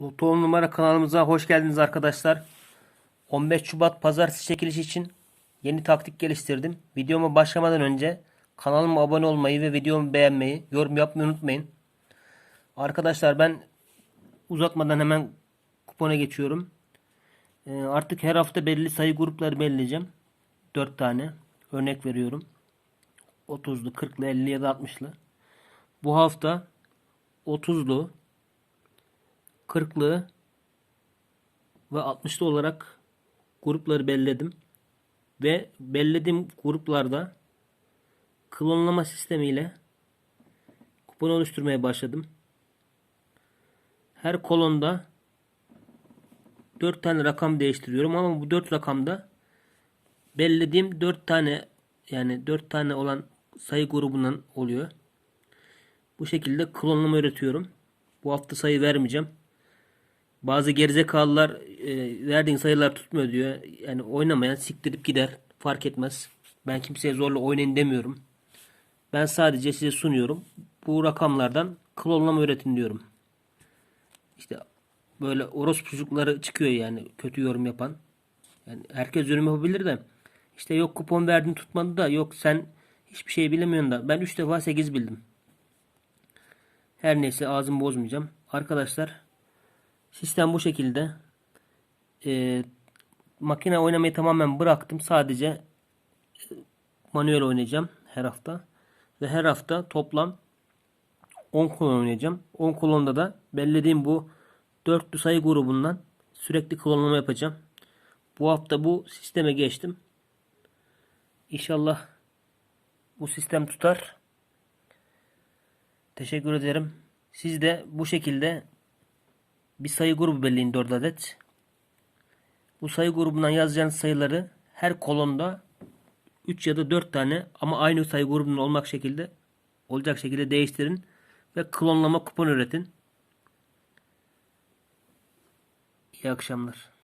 Loto 10 numara kanalımıza hoş geldiniz arkadaşlar. 15 Şubat pazartesi çekilişi için yeni taktik geliştirdim. Videoma başlamadan önce kanalıma abone olmayı ve videomu beğenmeyi, yorum yapmayı unutmayın. Arkadaşlar ben uzatmadan hemen kupona geçiyorum. Ee, artık her hafta belirli sayı grupları belirleyeceğim. 4 tane. Örnek veriyorum. 30'lu, 40'lı, 50'li ya da 60'lı. Bu hafta 30'lu, 40'lı ve 60'lı olarak grupları belirledim. Ve belirlediğim gruplarda klonlama sistemiyle kupon oluşturmaya başladım. Her kolonda 4 tane rakam değiştiriyorum ama bu 4 rakamda belirlediğim 4 tane yani 4 tane olan sayı grubundan oluyor. Bu şekilde klonlama üretiyorum. Bu hafta sayı vermeyeceğim. Bazı gerizekalılar e, verdiğin sayılar tutmuyor diyor. Yani oynamayan siktirip gider. Fark etmez. Ben kimseye zorla oynayın demiyorum. Ben sadece size sunuyorum. Bu rakamlardan klonlama üretin diyorum. İşte böyle orospu çocukları çıkıyor yani kötü yorum yapan. Yani herkes yorum yapabilir de işte yok kupon verdin tutmadı da yok sen hiçbir şey bilemiyorsun da ben 3 defa 8 bildim. Her neyse ağzımı bozmayacağım. Arkadaşlar sistem bu şekilde. Ee, makine oynamayı tamamen bıraktım. Sadece e, manuel oynayacağım her hafta. Ve her hafta toplam 10 kolon oynayacağım. 10 kolonda da belirlediğim bu dörtlü sayı grubundan sürekli klonlama yapacağım. Bu hafta bu sisteme geçtim. İnşallah bu sistem tutar. Teşekkür ederim. Siz de bu şekilde bir sayı grubu belirleyin 4 adet. Bu sayı grubundan yazacağınız sayıları her kolonda 3 ya da 4 tane ama aynı sayı grubundan olmak şekilde olacak şekilde değiştirin ve klonlama kupon üretin. İyi akşamlar.